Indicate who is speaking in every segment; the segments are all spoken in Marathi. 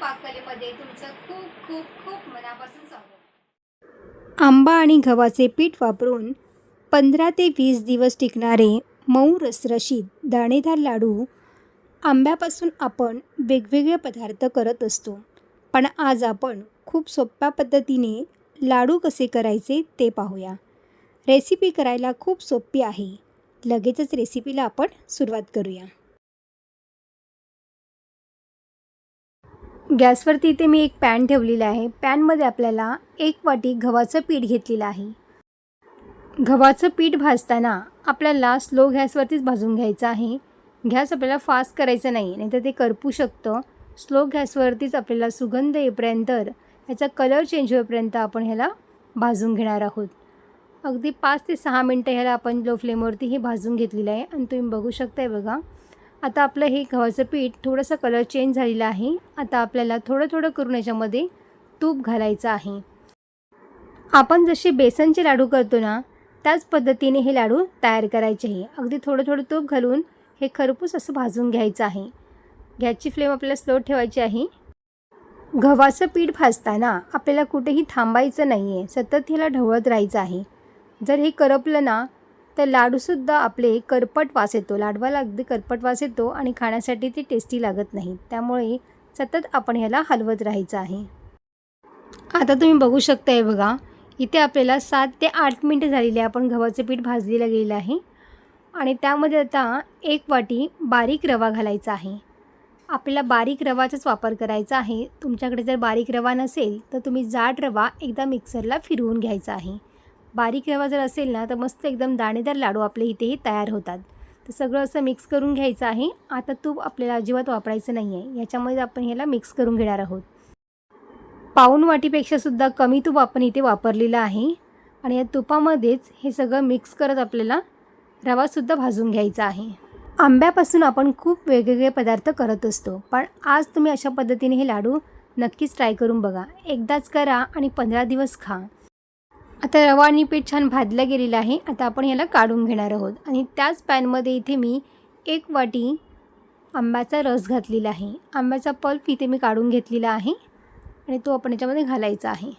Speaker 1: पाककलेमध्ये तुमचं खूप खूप खूप मनापासून स्वागत.
Speaker 2: आंबा आणि गव्हाचे पीठ वापरून पंधरा ते वीस दिवस टिकणारे मऊ रसरशीत दाणेदार लाडू आंब्यापासून आपण वेगवेगळे पदार्थ करत असतो. पण आज आपण खूप सोप्या पद्धतीने लाडू कसे करायचे ते पाहूया. रेसिपी करायला खूप सोपी आहे. लगेचच रेसिपीला आपण सुरुवात करूया. गॅसवरती इथे मी एक पॅन ठेवलेला आहे. पॅनमध्ये आपल्याला एक वाटी गव्हाचं पीठ घेतलेलं आहे. गव्हाचं पीठ भाजताना आपल्याला स्लो गॅसवरतीच भाजून घ्यायचं आहे. गॅस आपल्याला फास्ट करायचं नाही नाहीतर ते करपू शकतं. स्लो गॅसवरतीच आपल्याला सुगंध येईपर्यंत याचा कलर चेंज होईपर्यंत आपण ह्याला भाजून घेणार आहोत. अगदी पाच ते सहा मिनटं ह्याला आपण लो फ्लेमवरती हे भाजून घेतलेलं आहे. आणि तुम्ही बघू शकताय बघा आता आपलं हे गव्हाचं पीठ थोडंसं कलर चेंज झालेलं आहे. आता आपल्याला थोडं थोडं करून याच्यामध्ये तूप घालायचं आहे. आपण जसे बेसनचे लाडू करतो ना त्याच पद्धतीने हे लाडू तयार करायचे आहे. अगदी थोडं थोडं तूप घालून हे खरपूस असं भाजून घ्यायचं आहे. गॅसची फ्लेम आपल्याला स्लो ठेवायची आहे. गव्हाचं पीठ भाजताना आपल्याला कुठेही थांबायचं नाही आहे सतत ह्याला ढवळत राहायचं आहे. जर हे करपलं ना तर लाडूसुद्धा आपले करपट वास येतो. लाडवाला अगदी करपट वास येतो आणि खाण्यासाठी ते टेस्टी लागत नाही. त्यामुळे सतत आपण ह्याला हलवत राहायचं आहे. आता तुम्ही बघू शकताय बघा इथे आपल्याला सात ते आठ मिनटं झालेली आहे. आपण गव्हाचं पीठ भाजलेलं गेलेलं आहे. आणि त्यामध्ये आता एक वाटी बारीक रवा घालायचा आहे. आपल्याला बारीक रवाचाच वापर करायचा आहे. तुमच्याकडे जर बारीक रवा नसेल तर तुम्ही जाड रवा एकदा मिक्सरला फिरवून घ्यायचा आहे. बारीक रवा जर असेल ना तर मस्त एकदम दाणेदार लाडू आपले इथेही तयार होतात. तर सगळं असं मिक्स करून घ्यायचं आहे. आता तूप आपल्याला अजिबात वापरायचं नाही आहे याच्यामध्ये आपण ह्याला मिक्स करून घेणार आहोत. पाऊण वाटीपेक्षा सुद्धा कमी तूप आपण इथे वापरलेलं आहे. आणि या तुपामध्येच हे सगळं मिक्स करत आपल्याला रवासुद्धा भाजून घ्यायचा आहे. आंब्यापासून आपण खूप वेगवेगळे पदार्थ करत असतो. पण आज तुम्ही अशा पद्धतीने हे लाडू नक्कीच ट्राय करून बघा. एकदाच करा आणि पंधरा दिवस खा. आता रवा आणि पीठ छान भाजलं गेलेलं आहे. आता आपण याला काढून घेणार आहोत. आणि त्याच पॅनमध्ये इथे मी एक वाटी आंब्याचा रस घातलेला आहे. आंब्याचा पल्प इथे मी काढून घेतलेला आहे. आणि तो आपण याच्यामध्ये घालायचा आहे.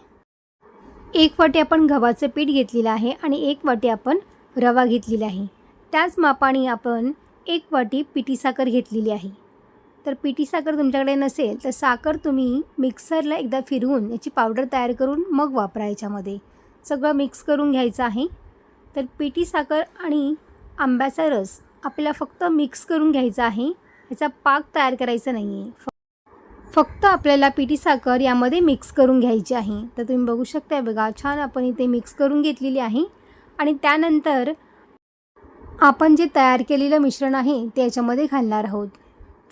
Speaker 2: एक वाटी आपण गव्हाचं पीठ घेतलेलं आहे आणि एक वाटी आपण रवा घेतलेला आहे. त्याच मापाने आपण एक वाटी पिठी साखर घेतलेली आहे. तर पिठी साखर तुमच्याकडे नसेल तर साखर तुम्ही मिक्सरला एकदा फिरवून याची पावडर तयार करून मग वापरा याच्यामध्ये. सगळं मिक्स करून घ्यायचं आहे. तर पिठी साखर आणि आंब्याचा रस आपल्याला फक्त मिक्स करून घ्यायचा आहे. याचा पाक तयार करायचा नाही आहे फक्त आपल्याला पिठी साखर यामध्ये मिक्स करून घ्यायची आहे. तर तुम्ही बघू शकताय बघा छान आपण इथे मिक्स करून घेतलेली आहे. आणि त्यानंतर आपण जे तयार केलेलं मिश्रण आहे ते याच्यामध्ये घालणार आहोत.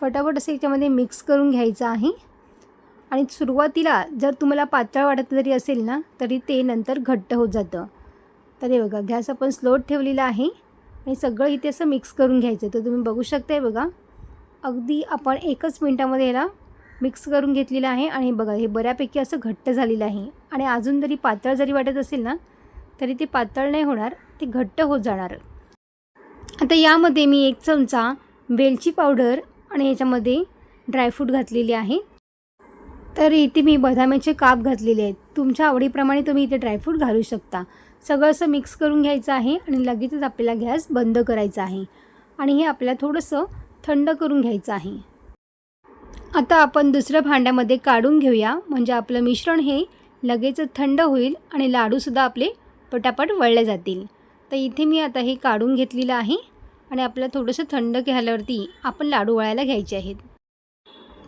Speaker 2: फटाफट असं याच्यामध्ये मिक्स करून घ्यायचं आहे. आणि सुरुवातीला जर तुम्हाला पातळ वाटत जरी असेल ना तरी ते नंतर घट्ट होत जातं. तर हे बघा गॅस आपण स्लोट ठेवलेला आहे आणि सगळं इथे असं मिक्स करून घ्यायचं तर तुम्ही बघू शकताय बघा अगदी आपण एकच मिनटामध्ये याला मिक्स करून घेतलेलं आहे आणि बघा हे बऱ्यापैकी असं घट्ट झालेलं आहे. आणि अजून जरी पातळ जरी वाटत असेल ना तरी ते पातळ नाही होणार ते घट्ट होत जाणार. आता यामध्ये मी एक चमचा वेलची पावडर आणि ह्याच्यामध्ये ड्रायफ्रूट घातलेली आहे. तर इथे मी बदामाचे काप घातलेले आहेत. तुमच्या आवडीप्रमाणे तुम्ही इथे ड्रायफ्रूट घालू शकता. सगळं असं मिक्स करून घ्यायचं आहे आणि लगेचच आपल्याला गॅस बंद करायचा आहे. आणि हे आपल्याला थोडंसं थंड करून घ्यायचं आहे. आता आपण दुसऱ्या भांड्यामध्ये काढून घेऊया. म्हणजे आपलं मिश्रण हे लगेचच थंड होईल आणि लाडूसुद्धा आपले पटापट वळले जातील. तर इथे मी आता हे काढून घेतलेलं आहे. आणि आपल्याला थोडंसं थंड घ्यायलावरती आपण लाडू वळायला घ्यायचे आहेत.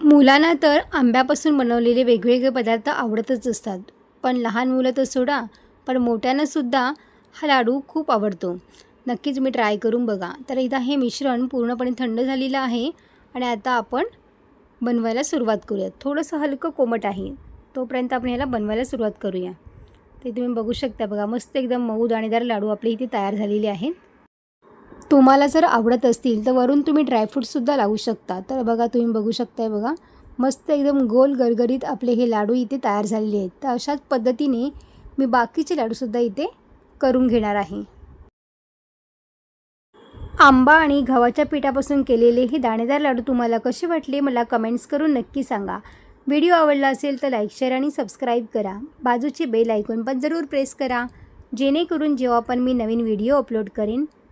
Speaker 2: मुलांना तर आंब्यापासून बनवलेले वेगवेगळे पदार्थ आवडतच असतात. पण लहान मुलं तर सोडा पण मोठ्यांनासुद्धा हा लाडू खूप आवडतो. नक्कीच मी ट्राय करून बघा. तर इथं हे मिश्रण पूर्णपणे थंड झालेलं आहे आणि आता आपण बनवायला सुरुवात करूया थोडंसं हलकं कोमट आहे. तोपर्यंत आपण ह्याला बनवायला सुरुवात करूया. ते तुम्ही बघू शकता बघा. मस्त एकदम मऊ दाणेदार लाडू आपले इथे तयार झालेले आहेत. तुम्हाला जर आवडत असतील तर वरून तुम्ही ड्रायफ्रूटसुद्धा लावू शकता. तर बघा तुम्ही बघू शकताय बघा. मस्त एकदम गोल गरगरीत आपले हे लाडू इथे तयार झालेले आहेत. तर अशाच पद्धतीने मी बाकीचे लाडूसुद्धा इथे करून घेणार आहे. आंबा आणि गव्हाच्या पिठापासून केलेले हे दाणेदार लाडू तुम्हाला कसे वाटले मला कमेंट्स करून नक्की सांगा. व्हिडिओ आवडला असेल तर लाईक शेअर आणि सबस्क्राईब करा. बाजूचे बेल ऐकून पण जरूर प्रेस करा. जेणेकरून जेव्हा पण मी नवीन व्हिडिओ अपलोड करेन